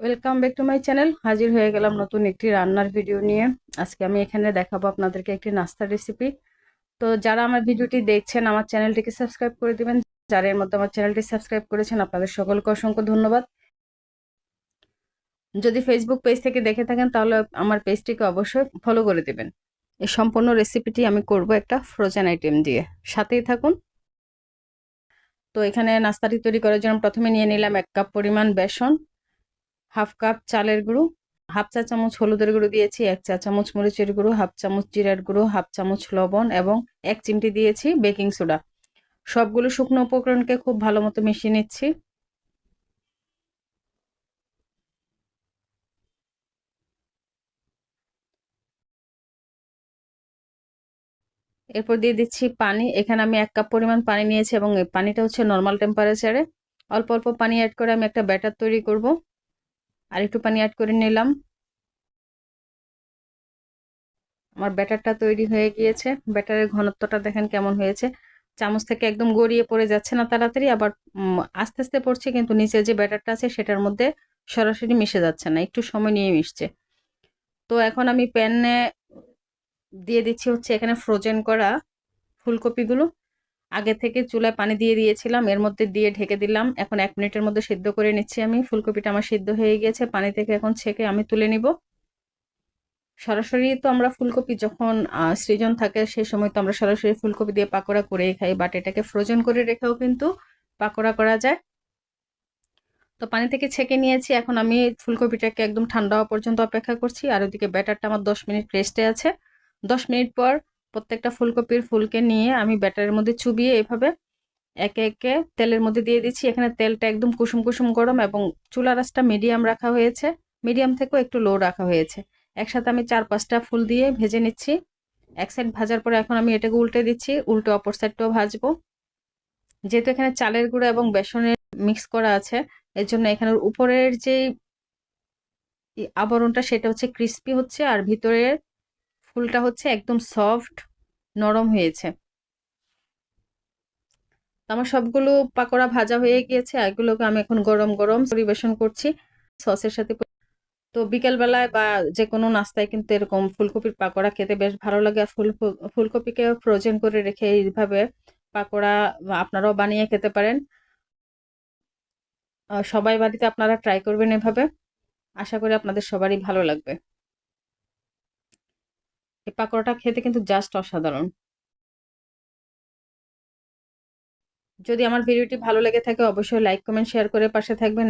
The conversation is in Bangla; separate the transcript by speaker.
Speaker 1: Welcome back to my channel হাজির হয়ে গেলাম নতুন একটি রান্নার ভিডিও নিয়ে। আজকে আমি এখানে দেখাবো আপনাদেরকে একটি নাস্তার রেসিপি তো যারা আমার ভিডিওটি দেখছেন, আমার চ্যানেলটিকে সাবস্ক্রাইব করে দিবেন। যারা এর মধ্যে আমার চ্যানেলটি সাবস্ক্রাইব করেছেন, আপনাদের সকলকে অসংখ্য ধন্যবাদ। যদি ফেসবুক পেজ থেকে দেখে থাকেন, তাহলে আমার পেজটিকে অবশ্যই ফলো করে দিবেন। এই সম্পূর্ণ রেসিপিটি আমি করব একটা ফ্রোজেন আইটেম দিয়ে। সাথেই থাকুন। তো এখানে নাস্তাটি তৈরি করার জন্য প্রথমে নিয়ে নিলাম এক কাপ পরিমাণ বেসন। হাফ কাপ চালের গুঁড়ো, হাফ চা চামচ হলুদের গুঁড়ো দিয়েছি, এক চা চামচ মরিচের গুঁড়ো, হাফ চামচ জিরার গুঁড়ো, হাফ চামচ লবণ এবং এক চিমটি দিয়েছি বেকিং সোডা। সবগুলো শুকনো উপকরণকে খুব ভালো মতো মিশিয়ে নিচ্ছি। এরপর দিয়ে দিচ্ছি পানি। এখানে আমি এক কাপ পরিমাণ পানি নিয়েছি এবং পানিটা হচ্ছে নর্মাল টেম্পারেচারে অল্প অল্প পানি অ্যাড করে আমি একটা ব্যাটার তৈরি করব। আর একটু পানি অ্যাড করে নিলাম। আমার ব্যাটারটা তৈরি হয়ে গিয়েছে। ব্যাটারের ঘনত্বটা দেখেন কেমন হয়েছে। চামচ থেকে একদম গড়িয়ে পড়ে যাচ্ছে না তাড়াতাড়ি, আবার আস্তে আস্তে পড়ছে কিন্তু নিচে যে ব্যাটারটা আছে সেটার মধ্যে সরাসরি মিশে যাচ্ছে না, একটু সময় নিয়ে মিশছে। তো এখন আমি প্যানে দিয়ে দিচ্ছি হচ্ছে এখানে ফ্রোজেন করা ফুলকপিগুলো। আগে থেকে চুলায় পানি দিয়ে দিয়েছিলাম, এর মধ্যে দিয়ে ঢেকে দিলাম। এখন এক মিনিটের মধ্যে সিদ্ধ করে নিচ্ছি আমি। ফুলকপিটা আমার সিদ্ধ হয়ে গিয়েছে, পানি থেকে এখন ছেঁকে আমি তুলে নিব। সরাসরি তো আমরা ফুলকপি যখন সৃজন থাকে সেই সময় তো আমরা সরাসরি ফুলকপি দিয়ে পাকোড়া করেই খাই বাট এটাকে ফ্রোজেন করে রেখেও কিন্তু পাকোড়া করা যায়। তো পানি থেকে ছেঁকে নিয়েছি, এখন আমি ফুলকপিটাকে একদম ঠান্ডা হওয়া পর্যন্ত অপেক্ষা করছি। আর ওদিকে ব্যাটারটা আমার দশ মিনিট রেস্টে আছে। দশ মিনিট পর প্রত্যেকটা ফুলকপির ফুলকে নিয়ে আমি ব্যাটারের মধ্যে চুবিয়ে এভাবে একে একে তেলের মধ্যে দিয়ে দিচ্ছি। এখানে তেলটা একদম কুসুম কুসুম গরম এবং চুলা রাসটা মিডিয়াম রাখা হয়েছে। মিডিয়াম থেকেও একটু লো রাখা হয়েছে। একসাথে আমি চার পাঁচটা ফুল দিয়ে ভেজে নিচ্ছি। এক সাইড ভাজার পরে এখন আমি এটাকে উল্টে দিচ্ছি, উল্টে অপর সাইডটাও ভাজবো। যেহেতু এখানে চালের গুঁড়ো এবং বেসনের মিক্স করা আছে, এর জন্য এখানের উপরের যে আবরণটা সেটা হচ্ছে ক্রিস্পি হচ্ছে আর ভিতরের ফুলটা হচ্ছে একদম সফট নরম হয়েছে। আমার সবগুলো পাকোড়া ভাজা হয়ে গিয়েছে এগুলোকে আমি এখন গরম গরম পরিবেশন করছি সসের সাথে। তো বিকেলবেলায় বা যে কোনো নাস্তায় কিন্তু এরকম ফুলকপির পাকোড়া খেতে বেশ ভালো লাগে। ফুল ফুলকপিকে ফ্রোজেন করে রেখে এইভাবে পাকোড়া আপনারাও বানিয়ে খেতে পারেন। সবাই বাড়িতে আপনারা ট্রাই করবেন এভাবে। আশা করি আপনাদের সবারই ভালো লাগবে। এই পাকোড়াটা খেতে কিন্তু জাস্ট অসাধারণ। যদি আমার ভিডিওটি ভালো লেগে থাকে, অবশ্যই লাইক কমেন্ট শেয়ার করে পাশে থাকবেন।